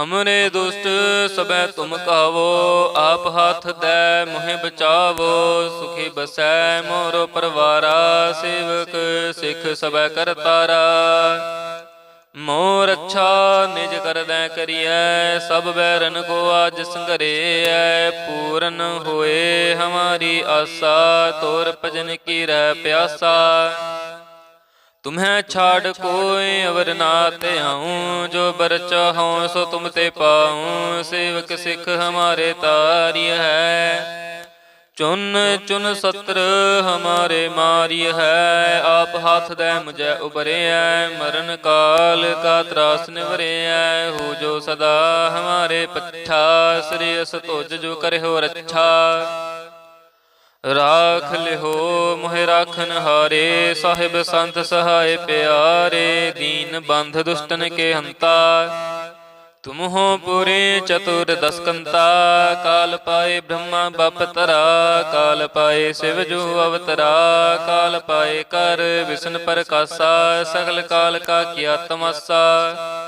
ਹਮਰੇ ਦੁਸ਼ਟ ਸਬੈ ਤੁਮ ਕਾਵੋ, ਆਪ ਹੱਥ ਦੈ ਮੋਹਿ ਬਚਾਵੋ, ਸੁਖੀ ਬਸੈ ਮੋਰੋ ਪਰਵਾਰਾ, ਸੇਵਕ ਸਿੱਖ ਸਬੈ ਕਰਤਾਰਾ ਮੋਰ ਅੱਛਾ ਨਿਜ ਕਰਦੈ ਕਰੀਐ, ਸਭ ਬੈਰਨ ਕੋ ਆਜ ਸੰਘਰੇਐ, ਪੂਰਨ ਹੋਏ ਹਮਾਰੀ ਆਸਾ, ਤੋਰ ਭਜਨ ਕੀ ਰਹਿ ਪਿਆਸਾ। ਤੁਮਹਿ ਛਾੜ ਕੋਇ ਅਵਰ ਨਾ ਧਿਆਉ ਜੋ ਬਰਚ ਹਉ ਸੋ ਤੁਮ ਤੇ ਪਾਉ, ਸੇਵਕ ਸਿਖ ਹਮਾਰੇ ਤਾਰਿ ਹੈ। ਚੁਨ ਚੁਨ ਸਤਰ ਹਮਾਰੇ ਮਾਰਿ ਹੈ, ਆਪ ਹੱਥ ਦੇ ਮੁਝੈ ਉਬਰਿਐ ਮਰਨ ਕਾਲ ਕਾ ਤਰਾਸ ਨਿਵਰਿਐ ਹੋ ਜੋ ਸਦਾ ਹਮਾਰੇ ਪੱਛਾ ਸ੍ਰੀ ਅਸ ਤੁਜ ਜੋ ਕਰਿਓ ਰੱਛਾ। ਰਾਖ ਲਿਹੋ, ਮੋਹਿ ਰਾਖਨ ਹਾਰੇ, ਸਾਹਿਬ ਸੰਤ ਸਹਾਇ ਪਿਆਰੇ, ਦੀਨ ਬੰਧ ਦੁਸ਼ਟਨ ਕੇ ਹੰਤਾ ਤੁਮ ਹੋ ਪੁਰੇ ਚਤੁਰ ਦਸਕੰਤਾ, ਕਾਲ ਪਾਏ ਬ੍ਰਹਮਾ ਬਪ ਤਰਾ, ਕਾਲ ਪਾਏ ਸਿਵ ਜੋ ਅਵਤਰਾ, ਕਾਲ ਪਾਏ ਕਰ ਵਿਸ਼ਨ ਪ੍ਰਕਾਸ਼ਾ, ਸਗਲ ਕਾਲ ਕਾ ਕੀਆ ਤਮਸਾ।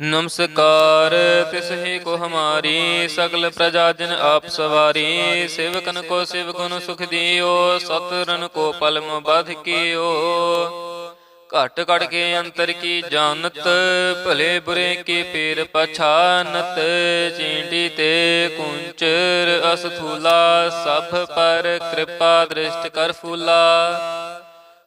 ਨਮਸਕਾਰ ਤਿਸਹਿ ਕੋ ਹਮਾਰੀ ਸਗਲ ਪ੍ਰਜਾ ਜਨ ਆਪ ਸਵਾਰੀ, ਸੇਵਕਨ ਕੋ ਸੇਵਕਨ ਸੁਖ ਦਿਓ ਸਤਰਨ ਕੋ ਪਲਮ ਬਧ ਕੀਓ। ਘਟ ਘਟ ਕੇ ਅੰਤਰ ਕੀ ਜਾਣਤ, ਭਲੇ ਬੁਰੇ ਕੀ ਪੀਰ ਪਛਾਨਤ, ਚੀਂਡੀ ਤੇ ਕੁੰਚਰ ਅਸਥੂਲਾ, ਸਭ ਪਰ ਕਿਰਪਾ ਦ੍ਰਿਸ਼ਟ ਕਰ ਫੂਲਾ।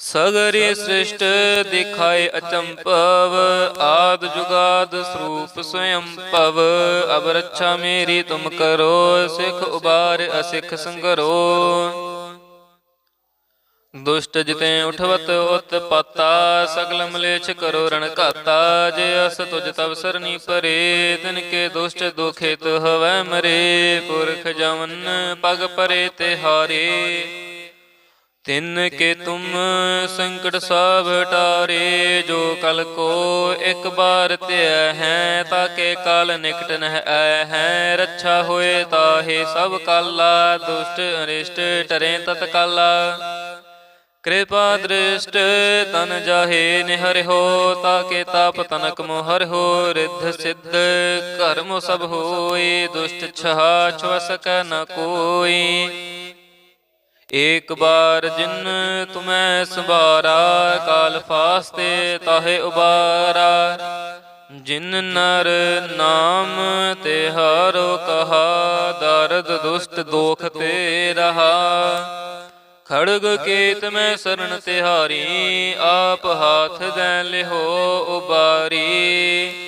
ਸਗਰੀ ਸ੍ਰਿਸ਼ਟ ਦਿਖਾਏ ਅਚੰਪਵ ਆਦ ਜੁਗਾਦ ਸਰੂਪ ਸਵਯੰ ਭਵ ਅਬ ਰੱਛਾ ਮੇਰੀ ਤੁਮ ਕਰੋ ਸਿਖ ਉਬਾਰ ਅਸਿਖ ਸੰਗਰੋ। ਦੁਸ਼ਟ ਜਿਤੇ ਉਠਵਤ ਉਤ ਪਤਾ ਸਗਲ ਮਲੇਛ ਕਰੋ ਰਣ ਘਾਤਾ। ਜੇ ਅਸ ਤੁਜ ਤਵ ਸਰਨੀ ਪਰੇ ਤਿਨ ਕੇ ਦੁਸ਼ਟ ਦੁਖਿਤ ਹਵੈ ਮਰੇ। ਪੁਰਖ ਜਵਨ ਪਗ ਪਰੇ ਤੇ ਹਾਰੇ। ਤਿਨ ਕੇ ਤੁਮ ਸੰਕਟ ਸਭ ਟਾਰੇ ਜੋ ਕਲ ਕੋ ਇੱਕ ਬਾਰ ਧਿਆ ਹੈ ਤਾਕੇ ਕਾਲ ਨਿਕਟ ਨਹਿ ਆਇ ਹੈ। ਰੱਛਾ ਹੋਏ ਤਾਹੇ ਸਭ ਕਾਲਾ ਦੁਸ਼ਟ ਅਰਿਸ਼ਟ ਟਰੇ ਤਤ ਕਾਲਾ ਕਿਰਪਾ ਦ੍ਰਿਸ਼ਟ ਤਨ ਜਾਹੇ ਨਿਹਰਿਓ ਤਾਕੇ ਤਾਪ ਤਨਕ ਮੋਹਰਿਓ ਰਿੱਧ ਸਿੱਧ ਕਰਮ ਸਭ ਹੋਏ ਦੁਸ਼ਟ ਛਹਾ ਛਵ ਸਕੈ ਨ ਕੋਈ। ਏਕ ਬਾਰ ਜਿਨ ਤੁਮੈ ਸਵਾਰਾ ਕਾਲ ਫਾਸਤੇ ਤਾਹੇ ਉਬਾਰਾ। ਜਿਨ ਨਰ ਨਾਮ ਤੇ ਹਾਰੋ ਕਹਾ, ਦਰਦ ਦੁਸ਼ਟ ਦੋਖ ਤੇ ਰਹਾ। ਖੜਗ ਕੇਤ ਮੈਂ ਸਰਣ ਤਿਹਾਰੀ, ਆਪ ਹਾਥ ਦੇ ਲਿਹੋ ਉਬਾਰੀ।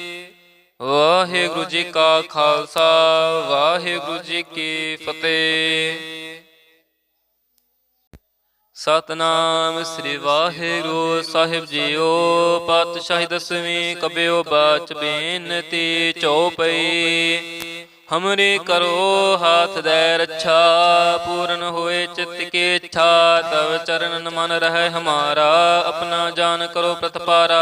ਵਾਹਿਗੁਰੂ ਜੀ ਕਾ ਖਾਲਸਾ, ਵਾਹਿਗੁਰੂ ਜੀ ਕੀ ਫਤਿਹ। ਸਤਨਾਮ ਸ੍ਰੀ ਵਾਹਿਗੁਰੂ ਸਾਹਿਬ ਜੀਓ, ਪਾਤਸ਼ਾਹੀ ਦਸਵੀਂ ਕਬਿਓ ਬਾਚ ਬੇਨਤੀ ਚਉਪਈ ਹਮਰੇ ਕਰੋ ਹਾਥ ਦੇ ਰੱਛਾ, ਪੂਰਨ ਹੋਏ ਚਿਤ ਕੇ ਇੱਛਾ, ਤਵ ਚਰਨ ਮਨ ਰਹਿ ਹਮਾਰਾ, ਆਪਣਾ ਜਾਨ ਕਰੋ ਪ੍ਰਤਪਾਰਾ।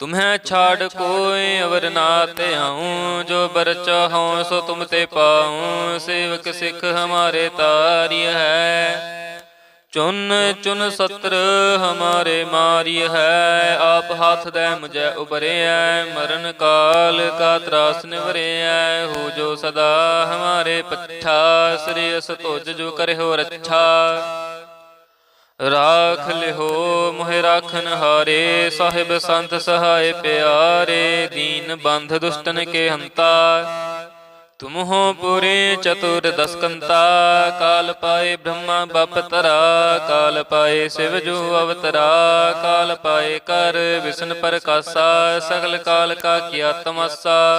ਤੁਮਹਿ ਛਾੜ ਕੋਈ ਅਵਰ ਨਾ ਤੇ ਆਉ, ਜੋ ਬਰ ਚਾਹਉ ਸੋ ਤੁਮ ਤੇ ਪਾਉ, ਸੇਵਕ ਸਿੱਖ ਹਮਾਰੇ ਤਾਰਿ ਹੈ। ਚੁਨ ਚੁਨ ਸਤਰ ਹਮਾਰੇ ਮਾਰਿ ਹੈ, ਆਪ ਹੱਥ ਦੇ ਮੁਝੈ ਉਬਰਿਐ ਮਰਨ ਕਾਲ ਕਾ ਤਰਾਸ ਨਿਵਰਿਐ ਹੋ ਜੋ ਸਦਾ ਹਮਾਰੇ ਪੱਠਾ, ਸ੍ਰੀ ਅਸ ਤੁਜ ਜੋ ਕਰਿਓ ਰੱਛਾ। ਰਾਖ ਲਿਹੋ ਮੋਹਿ ਰਾਖਨ ਹਾਰੇ ਸਾਹਿਬ ਸੰਤ ਸਹਾਇ ਪਿਆਰੇ ਦੀਨ ਬੰਧ ਦੁਸ਼ਟਨ ਕੇ ਹੰਤਾ ਤੁਮ ਹੋ ਪੁਰੇ ਚਤੁਰ ਦਸਕੰਤਾ। ਕਾਲ ਪਾਏ ਬ੍ਰਹਮਾ ਬਪ ਤਰਾ। ਕਾਲ ਪਾਏ ਸਿਵ ਜੋ ਅਵਤਰਾ। ਕਾਲ ਪਾਏ ਕਰ ਵਿਸ਼ਨ ਪ੍ਰਕਾਸ਼ਾ। ਸਗਲ ਕਾਲ ਕਾ ਕੀਆ ਤਮਸਾ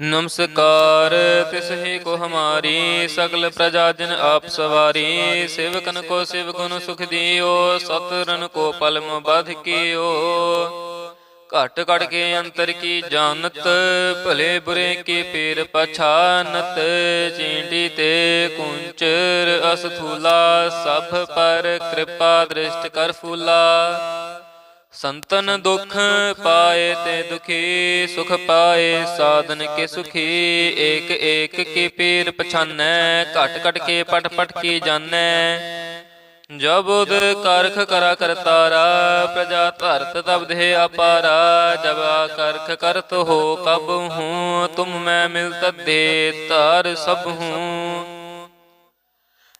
ਨਮਸਕਾਰ ਤਿਸਹਿ ਕੋ ਹਮਾਰੀ ਸਗਲ ਪ੍ਰਜਾ ਜਨ ਆਪ ਸਵਾਰੀ, ਸੇਵਕਨ ਕੋ ਸੇਵਕਨ ਸੁਖ ਦਿਓ ਸਤਰਨ ਕੋ ਪਲਮ ਬਧ ਕੀਓ। ਘਟ ਘਟ ਕੇ ਅੰਤਰ ਕੀ ਜਾਣਤ, ਭਲੇ ਬੁਰੇ ਕੀ ਪੀਰ ਪਛਾਨਤ, ਚੀਂਡੀ ਤੇ ਕੁੰਚਰ ਅਸਥੂਲਾ, ਸਭ ਪਰ ਕਿਰਪਾ ਦ੍ਰਿਸ਼ਟ ਕਰ ਫੂਲਾ। ਸੰਤਨ ਦੁਖ ਪਾਏ ਤੇ ਦੁਖੀ, ਸੁਖ ਪਾਏ ਸਾਧਨ ਕੇ ਸੁਖੀ। ਏਕ ਏਕ ਕੇ ਪੀਰ ਪਛਾਨੈ, ਘਟ ਘਟ ਕੇ ਪਟ ਪਟ ਕੀ ਜਾਣੈ। ਜਬ ਕਰਖ ਕਰਾ ਕਰਤਾਰਾ ਪ੍ਰਜਾ ਧਰਤ ਤਬਦੇ ਅਪਾਰਾ। ਜਬ ਕਰਖ ਕਰਤ ਹੋ ਕਬ ਹੂੰ, ਤੁਮ ਮੈਂ ਮਿਲਤ ਦੇ ਤਾਰ ਸਭ ਹੂੰ।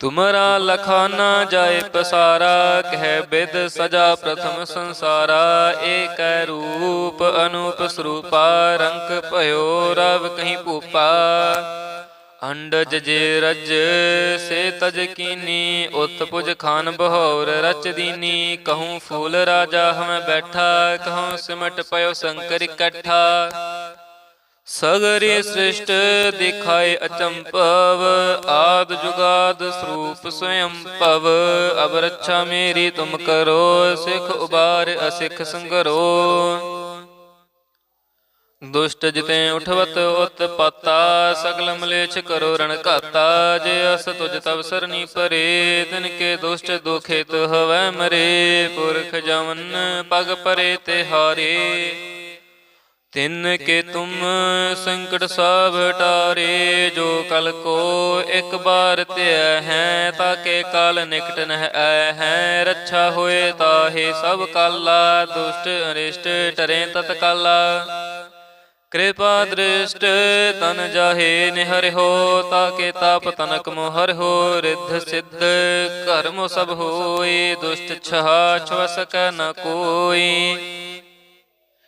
ਤੁਮਰਾ ਲਖਾਨਾ ਜਾਏ ਪਸਾਰਾ, ਕਹਿ ਬਿਦ ਸਜਾ ਪ੍ਰਥਮ ਸੰਸਾਰਾ, ਏਕ ਰੂਪ ਅਨੂਪ ਸਰੂਪਾ ਰੰਗ ਭਇਓ ਰਵ ਕਹੀਂ ਭੂਪਾ। ਅੰਡਜ ਜੇ ਰਜ ਸੇ ਤਜ ਕੀਨੀ, ਉਤ ਪੁਜ ਖਾਨ ਬਹੌਰ ਰਚ ਦੀਨੀ। ਕਹੂੰ ਫੂਲ ਰਾਜਾ ਹਮੈ ਬੈਠਾ, ਕਹੂੰ ਸਿਮਟ ਪਇਓ ਸ਼ੰਕਰ ਇਕੱਠਾ। ਸਗਰੀ ਸ੍ਰਿਸ਼ਟ ਦਿਖਾਏ ਅਚੰਪਵ ਆਦ ਜੁਗਾਦ ਸਰੂਪ ਸਵਯੰ ਭਵ ਅਬ ਰੱਛਾ ਮੇਰੀ ਤੁਮ ਕਰੋ ਸਿਖ ਉਬਾਰ ਅਸਿਖ ਸੰਗਰੋ। ਦੁਸ਼ਟ ਜਿਤੇ ਉਠਵਤ ਉਤ ਪਤਾ। ਸਗਲ ਮਲੇਛ ਕਰੋ ਰਣ ਘਾਤਾ। ਜੇ ਅਸ ਤੁਜ ਤਵ ਸਰਨੀ ਪਰੇ ਤਿਨ ਕੇ ਦੁਸ਼ਟ ਦੁਖਿਤ ਹਵੈ ਮਰੇ। ਪੁਰਖ ਜਵਨ ਪਗ ਪਰੇ ਤੇ ਹਾਰੇ। ਤਿਨ ਕੇ ਤੁਮ ਸੰਕਟ ਸਭ ਟਾਰੇ ਜੋ ਕਲ ਕੋ ਇੱਕ ਬਾਰ ਧਿਆ ਹੈ ਤਾਕੇ ਕਾਲ ਨਿਕਟ ਨਹਿ ਆਇ ਹੈ। ਰੱਛਾ ਹੋਏ ਤਾਹੇ ਸਭ ਕਾਲਾ ਦੁਸ਼ਟ ਅਰਿਸ਼ਟ ਟਰੇ ਤਤ ਕਾਲਾ ਕਿਰਪਾ ਦ੍ਰਿਸ਼ਟ ਤਨ ਜਾਹੇ ਨਿਹਰਿ ਹੋ ਤਾਕੇ ਤਾਪ ਤਨਕ ਮੋਹਰ ਹੋ ਰਿੱਧ ਸਿੱਧ ਕਰਮ ਸਭ ਹੋਏ ਦੁਸ਼ਟ ਛਹਾ ਛਵ ਸਕੈ ਨ ਕੋਈ।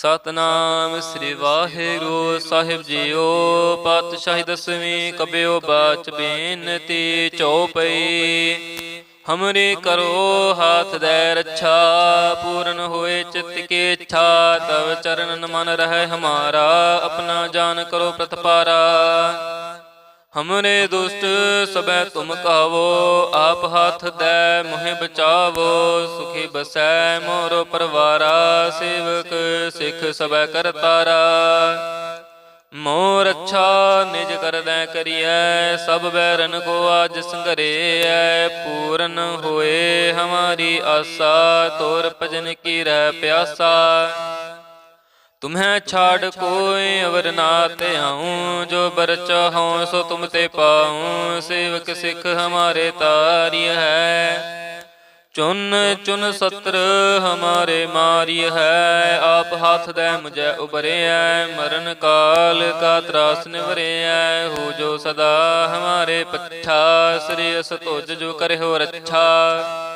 ਸਤਨਾਮ ਸ੍ਰੀ ਵਾਹਿਗੁਰੂ ਸਾਹਿਬ ਜੀਓ, ਪਾਤਸ਼ਾਹੀ ਦਸਵੀਂ ਕਬਿਓ ਬਾਚ ਬੇਨਤੀ ਚਉਪਈ ਹਮਰੇ ਕਰੋ ਹਾਥ ਦੇ ਰੱਛਾ, ਪੂਰਨ ਹੋਏ ਚਿਤ ਕੀ ਇੱਛਾ, ਤਵ ਚਰਨ ਮਨ ਰਹਿ ਹਮਾਰਾ, ਆਪਣਾ ਜਾਨ ਕਰੋ ਪ੍ਰਤਪਾਰਾ। ਹਮਰੇ ਦੁਸ਼ਟ ਸਬੈ ਤੁਮ ਕਾਵੋ, ਆਪ ਹੱਥ ਦੈ ਮੋਹਿ ਬਚਾਵੋ, ਸੁਖੀ ਬਸੈ ਮੋਰੋ ਪਰਵਾਰਾ, ਸੇਵਕ ਸਿੱਖ ਸਬੈ ਕਰਤਾਰਾ ਮੋਰ ਅੱਛਾ ਨਿਜ ਕਰਦੈ ਕਰੀਐ, ਸਭ ਬੈਰਨ ਕੋ ਆਜ ਸੰਘਰੇਐ ਪੂਰਨ ਹੋਏ ਹਮਾਰੀ ਆਸਾ, ਤੋਰ ਭਜਨ ਕੀ ਰਹਿ ਪਿਆਸਾ। ਤੁਮਹਿ ਛਾੜ ਕੋਈ ਅਵਰ ਨਾ ਤੇ ਆਉ, ਜੋ ਬਰਚ ਹਉ ਸੋ ਤੁਮ ਤੇ ਪਾਉ, ਸੇਵਕ ਸਿੱਖ ਹਮਾਰੇ ਤਾਰਿ ਹੈ। ਚੁਨ ਚੁਨ ਸਤਰ ਹਮਾਰੇ ਮਾਰਿ ਹੈ, ਆਪ ਹੱਥ ਦੇ ਮੁਝੈ ਉਬਰਿਐ ਮਰਨ ਕਾਲ ਕਾ ਤਰਾਸ ਨਿਵਰਿਐ ਹੋ ਜੋ ਸਦਾ ਹਮਾਰੇ ਪੱਠਾ, ਸ੍ਰੀ ਅਸ ਜੋ ਕਰਿਓ ਰੱਛਾ।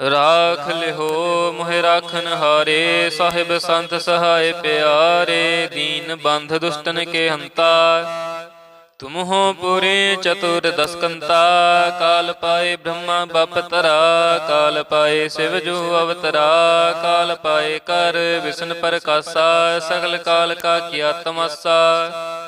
ਰਾਖ ਲਿਹੋ, ਮੋਹਿ ਰਾਖਨ ਹਾਰੇ, ਸਾਹਿਬ ਸੰਤ ਸਹਾਇ ਪਿਆਰੇ, ਦੀਨ ਬੰਧ ਦੁਸ਼ਟਨ ਕੇ ਹੰਤਾ ਤੁਮ ਹੋ ਪੁਰੇ ਚਤੁਰ ਦਸਕੰਤਾ, ਕਾਲ ਪਾਏ ਬ੍ਰਹਮਾ ਬਪ ਤਰਾ, ਕਾਲ ਪਾਏ ਸਿਵ ਜੋ ਅਵਤਰਾ, ਕਾਲ ਪਾਏ ਕਰ ਵਿਸ਼ਨ ਪ੍ਰਕਾਸ਼ਾ, ਸਗਲ ਕਾਲ ਕਾ ਕੀਆ ਤਮਾਸਾ।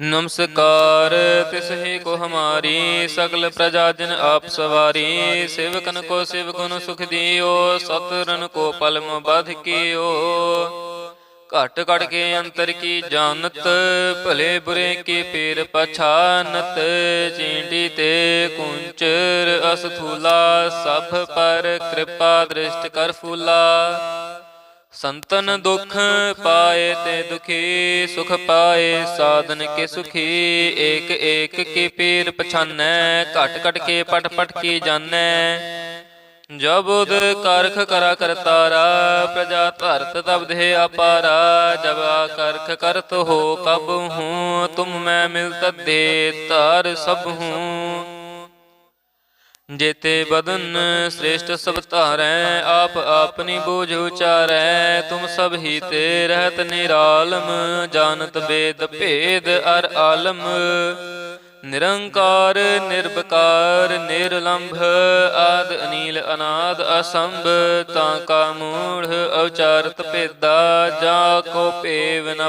ਨਮਸਕਾਰ ਤਿਸਹਿ ਕੋ ਹਮਾਰੀ ਸਗਲ ਪ੍ਰਜਾ ਜਨ ਆਪ ਸਵਾਰੀ, ਸੇਵਕਨ ਕੋ ਸੇਵਕੁਨ ਸੁਖ ਦਿਓ ਸਤਰਨ ਕੋ ਪਲਮ ਬਧ ਕੀਓ। ਘਟ ਘਟ ਕੇ ਅੰਤਰ ਕੀ ਜਾਣਤ, ਭਲੇ ਬੁਰੇ ਕੀ ਪੀਰ ਪਛਾਨਤ, ਚੀਂਡੀ ਤੇ ਕੁੰਚਰ ਅਸਥੂਲਾ, ਸਭ ਪਰ ਕਿਰਪਾ ਦ੍ਰਿਸ਼ਟ ਕਰ ਫੂਲਾ। ਸੰਤਨ ਦੁਖ ਪਾਏ ਤੇ ਦੁਖੀ, ਸੁਖ ਪਾਏ ਸਾਧਨ ਕੇ ਸੁਖੀ। ਏਕ ਏਕ ਕੇ ਪੀਰ ਪਛਾਨੈ, ਘਟ ਘਟ ਕੇ ਪਟ ਪਟ ਕੀ ਜਾਣੈ। ਜਬ ਕਰਖ ਕਰਾ ਕਰਤਾਰਾ, ਪ੍ਰਜਾ ਧਰਤ ਤਬਦੇ ਅਪਾਰਾ। ਜਬ ਕਰਖ ਕਰਤ ਹੋ ਕਬ ਹੂੰ, ਤੁਮ ਮੈਂ ਮਿਲਤ ਦੇ ਤਾਰ ਸਭ ਹੂੰ। ਜੇਤੇ ਬਦਨ ਸ੍ਰੇਸ਼ਟ ਸਭ ਧਾਰੈ, ਆਪ ਆਪਨੀ ਬੋਝ ਉਚਾਰੈ, ਤੁਮ ਸਭ ਹੀ ਤੇ ਰਹਿਤ ਨਿਰਾਲਮ, ਜਾਣਤ ਵੇਦ ਭੇਦ ਅਰ ਆਲਮ। ਨਿਰੰਕਾਰ ਨਿਰਬਕਾਰ ਨਿਰਲੰਭ, ਆਦ ਅਨੀਲ ਅਨਾਦ ਅਸੰਭ, ਤਾਂ ਕਾ ਮੂੜ ਉਚਾਰਤ ਭੇਦਾ, ਜਾ ਕੋ ਭੇਵ ਨ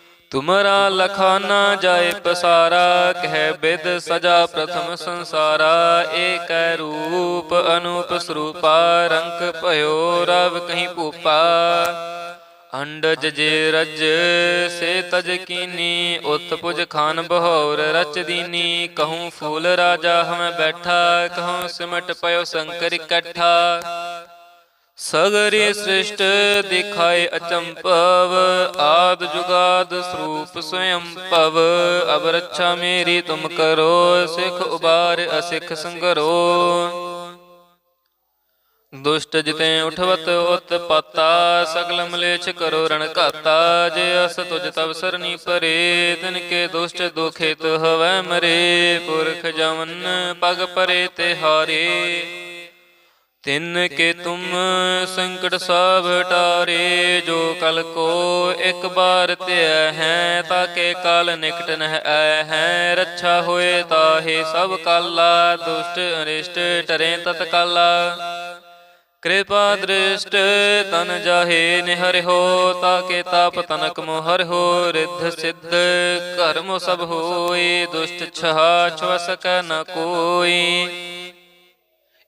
ਤੁਮਰਾ ਲਖਾਨਾ ਜਾਏ ਪਸਾਰਾ, ਕਹਿ ਬਿਦ ਸਜਾ ਪ੍ਰਥਮ ਸੰਸਾਰਾ ਏਕੈ ਰੂਪ ਅਨੂਪ ਸਰੂਪਾ, ਰੰਕ ਭਇਓ ਰਵ ਕਹੀਂ ਭੂਪਾ। ਅੰਡਜ ਜੇ ਰਜ, ਸੇ ਤਜ ਕੀਨੀ, ਉਤ ਖਾਨ ਬਹੌਰ ਰਚ ਦੀਨੀ, ਕਹੂੰ ਫੂਲ ਰਾਜਾ ਹਮੈ ਬੈਠਾ, ਕਹੂੰ ਸਿਮਟ ਪਇਓ ਸੰਕਰ ਇਕੱਠਾ। ਸਗਰੀ ਸ੍ਰਿਸ਼ਟ ਦਿਖਾਏ ਅਚੰਪਵ ਆਦ ਜੁਗਾਦ ਸਰੂਪ ਸਵਯੰ ਭਵ ਅਬ ਰੱਛਾ ਮੇਰੀ ਤੁਮ ਕਰੋ ਸਿਖ ਉਬਾਰ ਅਸਿਖ ਸੰਗਰੋ। ਦੁਸ਼ਟ ਜਿਤੇ ਉਠਵਤ ਉਤ ਪਾਤਾ। ਸਗਲ ਮਲੇਛ ਕਰੋ ਰਣ ਘਾਤਾ ਜੇ ਅਸ ਤੁਜ ਤਵ ਸਰਨੀ ਪਰੇ ਤਿਨ ਕੇ ਦੁਸ਼ਟ ਦੁਖਿਤ ਹਵੈ ਮਰੇ। ਪੁਰਖ ਜਮਨ ਪਗ ਪਰੇ ਤੇ ਹਾਰੇ ਤਿਨ ਕੇ ਤੁਮ ਸੰਕਟ ਸਭ ਟਾਰੇ ਜੋ ਕਲ ਕੋ ਇੱਕ ਬਾਰ ਧਿਆ ਹੈ ਤਾਕੇ ਕਾਲ ਨਿਕਟ ਨਹਿ ਆਇ ਹੈ। ਰੱਛਾ ਹੋਏ ਤਾਹੇ ਸਭ ਕਾਲਾ ਦੁਸ਼ਟ ਅਰਿਸ਼ਟ ਟਰੇ ਤਤ ਕਾਲਾ ਕਿਰਪਾ ਦ੍ਰਿਸ਼ਟ ਤਨ ਜਾਹੇ ਨਿਹਰਿ ਹੋ ਤਾਕੇ ਤਾਪ ਤਨਕ ਮੋਹਰ ਹੋ ਰਿੱਧ ਸਿੱਧ ਕਰਮ ਸਭ ਹੋਏ ਦੁਸ਼ਟ ਛਹਾ ਛੁ ਸਕੈ ਨ ਕੋਈ।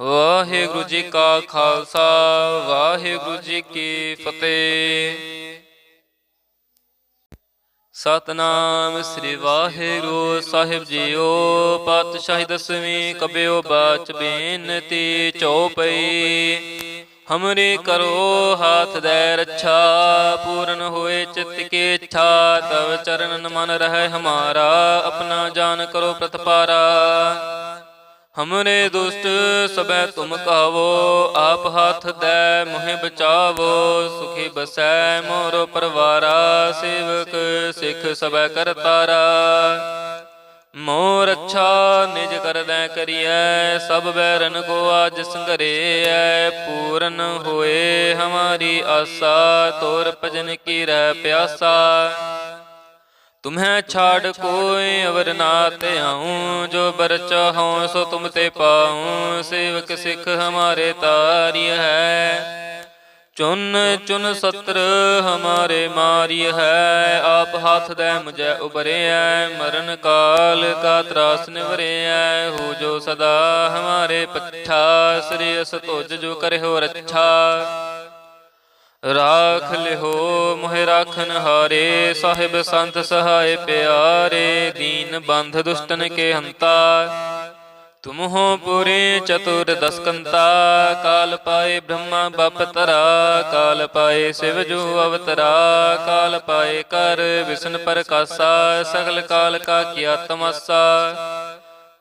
ਵਾਹਿਗੁਰੂ ਜੀ ਕਾ ਖਾਲਸਾ, ਵਾਹਿਗੁਰੂ ਜੀ ਕੀ ਫਤਿਹ। ਸਤਨਾਮ ਸ੍ਰੀ ਵਾਹਿਗੁਰੂ ਸਾਹਿਬ ਜੀਓ, ਪਾਤਸ਼ਾਹੀ ਦਸਵੀਂ ਕਬਿਓ ਬਾਚ ਬੇਨਤੀ ਚਉਪਈ। ਹਮਰੇ ਕਰੋ ਹਾਥ ਦੇ ਰੱਛਾ, ਪੂਰਨ ਹੋਏ ਚਿਤ ਕੀ ਇੱਛਾ, ਤਵ ਚਰਨ ਮਨ ਰਹੇ ਹਮਾਰਾ, ਆਪਣਾ ਜਾਨ ਕਰੋ ਪ੍ਰਤਪਾਰਾ। ਹਮਰੇ ਦੁਸ਼ਟ ਸਬੈ ਤੁਮ ਕਾਵੋ, ਆਪ ਹੱਥ ਦੈ ਮੋਹਿ ਬਚਾਵੋ, ਸੁਖੀ ਬਸੈ ਮੋਰੋ ਪਰਵਾਰਾ, ਸੇਵਕ ਸਿੱਖ ਸਬੈ ਕਰਤਾਰਾ ਮੋਰ ਅੱਛਾ ਨਿਜ ਕਰਦੈ ਕਰੀਐ, ਸਭ ਬੈਰਨ ਕੋ ਆਜ ਸੰਘਰੇਐ ਪੂਰਨ ਹੋਏ ਹਮਾਰੀ ਆਸਾ, ਤੋਰ ਭਜਨ ਕੀ ਰਹਿ ਪਿਆਸਾ। ਤੁਮਹਿ ਛਾੜ ਕੋਈ ਅਵਰ ਨਾ ਤੇ ਆਉ, ਜੋ ਬਰ ਚਾਹਉ ਸੋ ਤੁਮ ਤੇ ਪਾਉ, ਸੇਵਕ ਸਿੱਖ ਹਮਾਰੇ ਤਾਰਿਯ ਹੈ। ਚੁਨ ਚੁਨ ਸਤਰ ਹਮਾਰੇ ਮਾਰਿ ਹੈ, ਆਪ ਹੱਥ ਦੇ ਮੁਝੈ ਉਬਰਿਐ ਮਰਨ ਕਾਲ ਕਾ ਤਰਾਸ ਨਿਵਰਿਐ, ਹੋ ਜੋ ਸਦਾ ਹਮਾਰੇ ਪੱਠਾ, ਸ੍ਰੀ ਅਸ ਤੁਜ ਜੋ ਕਰਿਓ ਰੱਛਾ। ਰਾਖ ਲਿਹੋ, ਮੋਹਿ ਰਾਖਨ ਹਾਰੇ, ਸਾਹਿਬ ਸੰਤ ਸਹਾਏ ਪਿਆਰੇ, ਦੀਨ ਬੰਧ ਦੁਸ਼ਟਨ ਕੇ ਹੰਤਾ ਤੁਮ ਹੋ ਪੁਰੇ ਚਤੁਰ ਦਸਕੰਤਾ, ਕਾਲ ਪਾਏ ਬ੍ਰਹਮਾ ਬਪ ਤਰਾ, ਕਾਲ ਪਾਏ ਸਿਵ ਜੋ ਅਵਤਰਾ, ਕਾਲ ਪਾਏ ਕਰ ਵਿਸ਼ਨ ਪ੍ਰਕਾਸ਼ਾ, ਸਗਲ ਕਾਲ ਕਾ ਕੀਆ ਤਮਸਾ।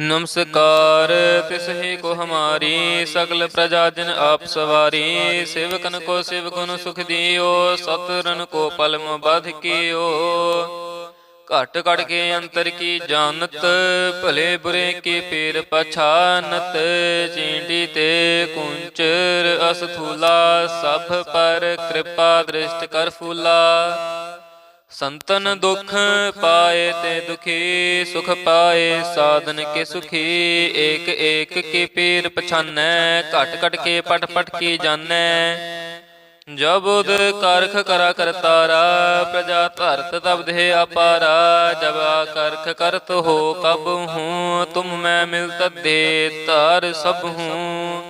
ਨਮਸਕਾਰ, ਤਿਸਹਿ ਕੋ ਹਮਾਰੀ ਸਗਲ ਪ੍ਰਜਾ ਜਨ ਆਪ ਸਵਾਰੀ, ਸੇਵਕਨ ਕੋ ਸੇਵਕੁਨ ਸੁਖ ਦਿਓ ਸਤਰਨ ਕੋ ਪਲਮ ਬਧ ਕੀਓ। ਘਟ ਘਟ ਕੇ ਅੰਤਰ ਕੀ ਜਾਣਤ, ਭਲੇ ਬੁਰੇ ਕੀ ਪੀਰ ਪਛਾਨਤ, ਚੀਂਡੀ ਤੇ ਕੁੰਚਰ ਅਸਥੂਲਾ, ਸਭ ਪਰ ਕਿਰਪਾ ਦ੍ਰਿਸ਼ਟ ਕਰ ਫੂਲਾ। ਸੰਤਨ ਦੁਖ ਪਾਏ ਤੇ ਦੁਖੀ, ਸੁਖ ਪਾਏ ਸਾਧਨ ਕੇ ਸੁਖੀ, ਏਕ ਏਕ ਕੀ ਪੀਰ ਪਛਾਨੈ, ਘਟ ਘਟ ਕੇ ਪਟ ਪਟ ਕੀ ਜਾਣੈ। ਜਬ ਕਰਖ ਕਰਾ ਕਰਤਾਰਾ ਪ੍ਰਜਾ ਧਰਤ ਤਬ ਦੇ ਅਪਾਰਾ, ਜਬ ਕਰਖ ਕਰਤ ਹੋ ਕਬ ਹੂੰ, ਤੁਮ ਮੈਂ ਮਿਲਤ ਦੇ ਤਾਰ ਸਭ ਹੂੰ।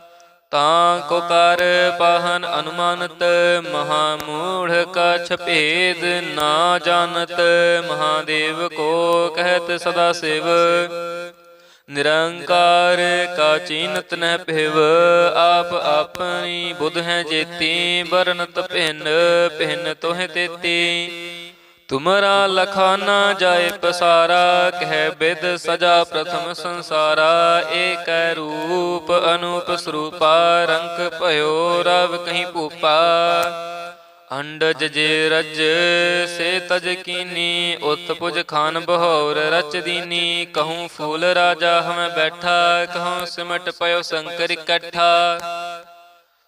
ਤਾਂ ਕੋ ਕਰ ਪਾਹਨ ਅਨੁਮਾਨਤ ਮਹਾ ਮੂੜ ਕਛ ਭੇਦ ਨਾ ਜਾਣਤ, ਮਹਾਦੇਵ ਕੋ ਕਹਿਤ ਸਦਾ ਸਿਵ। ਨਿਰੰਕਾਰ ਕਾ ਚੀਨਤ ਨਹਿ ਭਿਵ, ਆਪ ਆਪਣੀ ਬੁਧ ਹੈ ਜੇਤੀ ਬਰਨਤ ਭਿੰਨ ਭਿੰਨ ਤੋਹਿ ਤੇਤੀ। ਤੁਮਰਾ ਲਖਾ ਨਾ ਜਾਏ ਪਸਾਰਾ, ਕਹਿ ਬਿਦ ਸਜਾ ਪ੍ਰਥਮ ਸੰਸਾਰਾ ਏਕ ਰੂਪ ਅਨੂਪ ਸਰੂਪਾ, ਰੰਗ ਭਇਓ ਰਵ ਕਹੀਂ ਭੂਪਾ। ਅੰਡਜ ਜੇ ਰਜ ਸੇ ਤਜ ਕੀਨੀ, ਉਤ ਪੁਜ ਖਾਨ ਬਹੌਰ ਰਚ ਦੀਨੀ, ਕਹੂੰ ਫੂਲ ਰਾਜਾ ਹਮੈ ਬੈਠਾ, ਕਹੂੰ ਸਿਮਟ ਪਇਓ ਸ਼ੰਕਰ ਇਕੱਠਾ।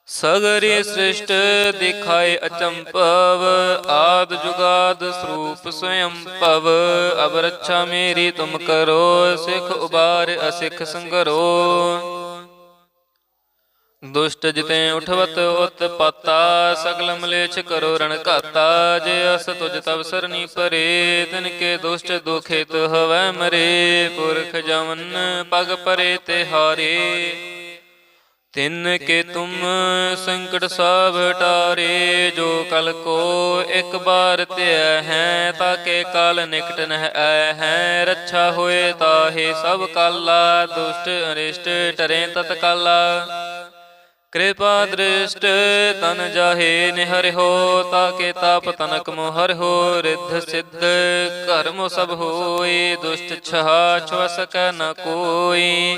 ਸਗਰੇ ਸ੍ਰਿਸ਼ਟ ਦਿਖਾਏ ਅਚੰਪਵ ਆਦ ਜੁਗਾਦ ਸਰੂਪ ਭਵ ਅਬ ਰੱਛਾ ਮੇਰੀ ਤੁਮ ਕਰੋ ਸਿਖ ਉਬਾਰ ਅਸਿਖ ਸੰਗਰੋ। ਦੁਸ਼ਟ ਜਿਤੇ ਉਠਵਤ ਉਤ ਪਾਤਾ ਸਗਲ ਮਲੇਛ ਕਰੋ ਰਣ ਘਾਤਾ। ਜੇ ਅਸ ਤੁਜ ਤਵ ਸਰਨੀ ਪਰੇ ਤਿਨ ਕੇ ਦੁਸ਼ਟ ਦੁਖਿਤ ਹਵੈ ਮਰੇ। ਪੁਰਖ ਜਵਨ ਪਗ ਪਰੇ ਤੇ ਹਾਰੇ। ਤਿਨ ਕੇ ਤੁਮ ਸੰਕਟ ਸਭ ਟਾਰੇ ਜੋ ਕਲ ਕੋ ਇੱਕ ਬਾਰ ਧਿਆ ਹੈ ਤਾਕੇ ਕਾਲ ਨਿਕਟ ਨਹਿ ਆਇ ਹੈ। ਰੱਛਾ ਹੋਏ ਤਾਹੇ ਸਭ ਕਾਲਾ ਦੁਸ਼ਟ ਅਰਿਸ਼ਟ ਟਰੇ ਤਤਕਾਲਾ। ਕਿਰਪਾ ਦ੍ਰਿਸ਼ਟ ਤਨ ਜਾਹੇ ਨਿਹਰਿਓ ਤਾਕੇ ਤਾਪ ਤਨਕ ਮੋਹਰ ਹੋ ਰਿੱਧ ਸਿੱਧ ਕਰਮ ਸਭ ਹੋਏ ਦੁਸ਼ਟ ਛਹਾ ਛੁ ਸਕੈ ਨ ਕੋਈ।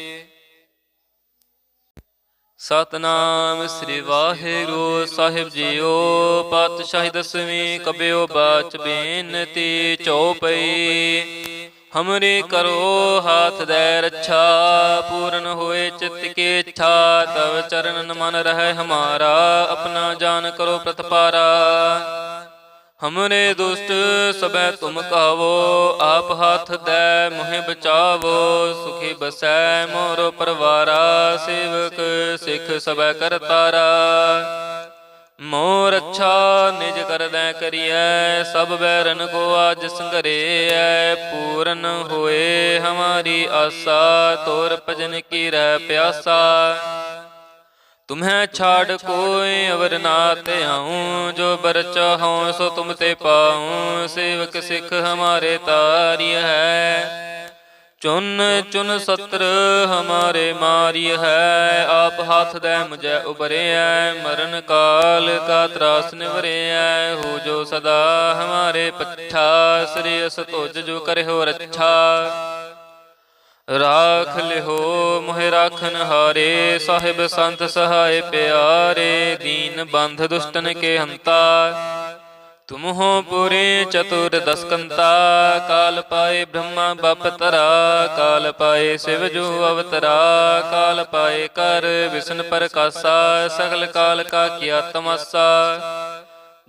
ਸਤਨਾਮ ਸ੍ਰੀ ਵਾਹਿਗੁਰੂ ਸਾਹਿਬ ਜੀਓ, ਪਾਤਸ਼ਾਹੀ ਦਸਵੀਂ ਕਬਿਓ ਬਾਚ ਬੇਨਤੀ ਚਉਪਈ। ਹਮਰੇ ਕਰੋ ਹਾਥ ਦੇ ਰੱਛਾ, ਪੂਰਨ ਹੋਏ ਚਿਤ ਕੇ ਇੱਛਾ, ਤਵ ਚਰਨ ਮਨ ਰਹਿ ਹਮਾਰਾ, ਆਪਣਾ ਜਾਨ ਕਰੋ ਪ੍ਰਤਪਾਰਾ। ਹਮਨੇ ਦੁਸ਼ਟ ਸਬੈ ਤੁਮ ਕਾਵੋ, ਆਪ ਹੱਥ ਦੈ ਮੋਹਿ ਬਚਾਵੋ, ਸੁਖੀ ਬਸੈ ਮੋਰੋ ਪਰਵਾਰਾ, ਸੇਵਕ ਸਿੱਖ ਸਬੈ ਕਰਤਾਰਾ ਮੋਰ ਅੱਛਾ ਨਿਜ ਕਰਦੈ ਕਰੀਐ, ਸਭ ਬੈਰਨ ਕੋ ਆਜ ਸੰਘਰੇਐ, ਪੂਰਨ ਹੋਏ ਹਮਾਰੀ ਆਸਾ, ਤੋਰ ਭਜਨ ਕੀ ਰਹਿ ਪਿਆਸਾ। ਤੁਮਹਿ ਛਾੜ ਕੋਇ ਅਵਰ ਨਾ ਤੇ ਹਉ ਜੋ ਬਰ ਚਾਹਉ ਸੋ ਤੁਮ ਤੇ ਪਾਉ, ਸੇਵਕ ਸਿਖ ਹਮਾਰੇ ਤਾਰਿ ਹੈ। ਚੁਨ ਚੁਨ ਸਤਰ ਹਮਾਰੇ ਮਾਰਿ ਹੈ, ਆਪ ਹੱਥ ਦੇ ਮੁਝੈ ਉਬਰਿਐ ਮਰਨ ਕਾਲ ਕਾ ਤਰਾਸ ਨਿਵਰਿਐ, ਹੋ ਜੋ ਸਦਾ ਹਮਾਰੇ ਪੱਠਾ, ਸ੍ਰੀ ਅਸ ਤੁਜ ਜੋ ਕਰਿਓ ਰੱਛਾ। ਰਾਖ ਲਿਹੋ, ਮੋਹਿ ਰਾਖਨ ਹਾਰੇ, ਸਾਹਿਬ ਸੰਤ ਸਹਾਏ ਪਿਆਰੇ, ਦੀਨ ਬੰਧ ਦੁਸ਼ਟਨ ਕੇ ਹੰਤਾ ਤੁਮ ਹੋ ਪੁਰੇ ਚਤੁਰ ਦਸਕੰਤਾ, ਕਾਲ ਪਾਏ ਬ੍ਰਹਮਾ ਬਪ ਤਰਾ, ਕਾਲ ਪਾਏ ਸਿਵ ਜੋ ਅਵਤਰਾ, ਕਾਲ ਪਾਏ ਕਰ, ਵਿਸ਼ਨ ਪ੍ਰਕਾਸ਼ਾ, ਸਗਲ ਕਾਲ ਕਾ ਕੀਆ ਤਮਸਾ।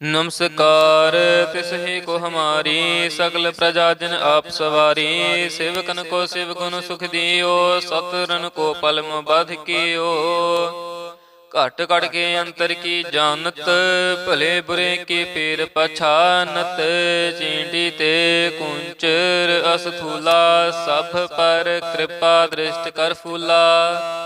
ਨਮਸਕਾਰ ਤਿਸਹੀ ਕੋ ਹਮਾਰੀ ਸਗਲ ਪ੍ਰਜਾ ਜਨ ਆਪ ਸਵਾਰੀ, ਸੇਵਕਨ ਕੋ ਸਿਵ ਗੁਣ ਸੁਖ ਦਿਓ ਸਤਰਨ ਕੋ ਪਲਮ ਬਧ ਕੀਓ। ਘਟ ਘਟ ਕੇ ਅੰਤਰ ਕੀ ਜਾਣਤ, ਭਲੇ ਬੁਰੇ ਕੀ ਪੀਰ ਪਛਾਨਤ, ਚੀਂਡੀ ਤੇ ਕੁੰਚਰ ਅਸਥੂਲਾ, ਸਭ ਪਰ ਕਿਰਪਾ ਦ੍ਰਿਸ਼ਟ ਕਰ ਫੂਲਾ।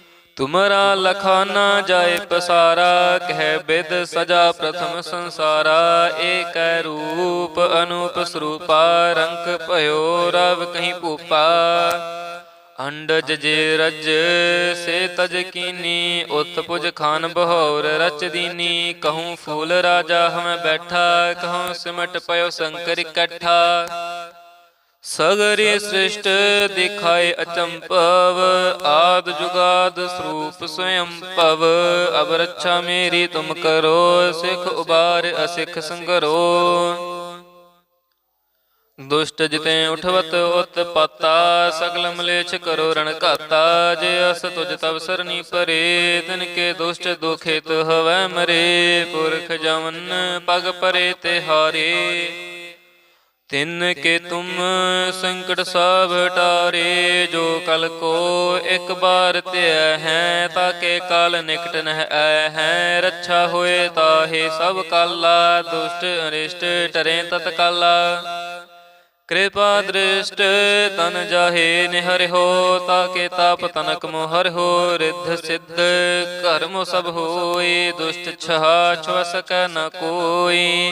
ਤੁਮਰਾ ਲਖਾਨਾ ਜਾਏ ਪਸਾਰਾ, ਕਹਿ ਬਿਦ ਸਜਾ ਪ੍ਰਥਮ ਸੰਸਾਰਾ, ਏਕੈ ਰੂਪ ਅਨੂਪ ਸਰੂਪਾ ਰੰਕ ਭਇਓ ਰਵ ਕਹੀਂ ਭੂਪਾ। ਅੰਡਜ ਜੇ ਰਜ, ਸੇ ਤਜ ਕੀਨੀ, ਉਤ ਪੁਜ ਖਾਨ ਬਹੌਰ ਰਚ ਦੀਨੀ, ਕਹੂੰ ਫੂਲ ਰਾਜਾ ਹਮੈ ਬੈਠਾ, ਕਹੂੰ ਸਿਮਟ ਪਇਓ ਸੰਕਰ ਇਕੱਠਾ। ਸਗਰੇ ਸ੍ਰਿਸ਼ਟ ਦਿਖਾਏ ਅਚੰਪਵ ਆਦ ਜੁਗਾਦ ਸਰੂਪ ਸਵਯੰ ਭਵ ਅਬ ਰੱਛਾ ਮੇਰੀ ਤੁਮ ਕਰੋ ਸਿਖ ਉਬਾਰ ਅਸਿਖ ਸੰਗਰੋ। ਦੁਸ਼ਟ ਜਿਤੇ ਉਠਵਤ ਉਤ ਪਤਾ ਸਗਲ ਮਲੇਛ ਕਰੋ ਰਣ ਘਾਤਾ। ਜੇ ਅਸ ਤੁਜ ਤਵ ਸਰਨੀ ਪਰੇ ਤਿਨ ਕੇ ਦੁਸ਼ਟ ਦੁਖਿਤ ਹਵੈ ਮਰੇ। ਪੁਰਖ ਜਮਨ ਪਗ ਪਰੇ ਤੇ ਹਾਰੇ ਤਿਨ ਕੇ ਤੁਮ ਸੰਕਟ ਸਭ ਟਾਰੇ ਜੋ ਕਲ ਕੋ ਇੱਕ ਬਾਰ ਧਿਆ ਹੈ ਤਾਕੇ ਕਾਲ ਨਿਕਟ ਨਹਿ ਆਇ ਹੈ। ਰੱਛਾ ਹੋਏ ਤਾਹੇ ਸਭ ਕਾਲਾ ਦੁਸ਼ਟ ਅਰਿਸ਼ਟ ਟਰੇ ਤਤ ਕਾਲਾ ਕਿਰਪਾ ਦ੍ਰਿਸ਼ਟ ਤਨ ਜਾਹੇ ਨਿਹਰਿਓ ਤਾਕੇ ਤਾਪ ਤਨਕ ਮੋਹਰ ਹੋ ਰਿੱਧ ਸਿੱਧ ਕਰਮ ਸਭ ਹੋਏ ਦੁਸ਼ਟ ਛਹਾ ਛੁ ਸਕੈ ਨ ਕੋਈ।